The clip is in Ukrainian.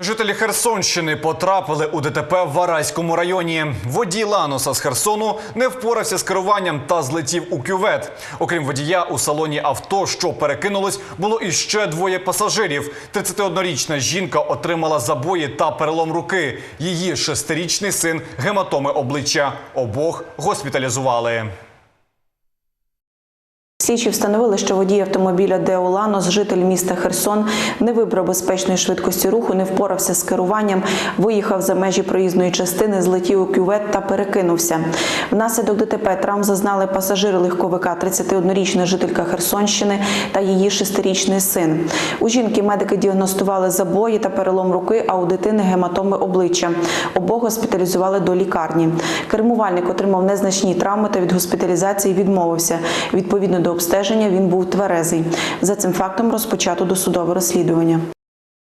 Жителі Херсонщини потрапили у ДТП в Вараському районі. Водій Ланоса з Херсону не впорався з керуванням та злетів у кювет. Окрім водія, у салоні авто, що перекинулось, було іще двоє пасажирів. 31-річна жінка отримала забої та перелом руки. Її шестирічний син гематоми обличчя. Обох госпіталізували. Слідчі встановили, що водій автомобіля Деоланос, житель міста Херсон, не вибрав безпечної швидкості руху, не впорався з керуванням, виїхав за межі проїзної частини, злетів у кювет та перекинувся. Внаслідок ДТП травм зазнали пасажири легковика, 31-річна жителька Херсонщини та її шестирічний син. У жінки медики діагностували забої та перелом руки, а у дитини гематоми обличчя. Обох госпіталізували до лікарні. Кермувальник отримав незначні травми та від госпіталізації відмовився. Відповідно до обстеження він був тверезий. За цим фактом розпочато досудове розслідування.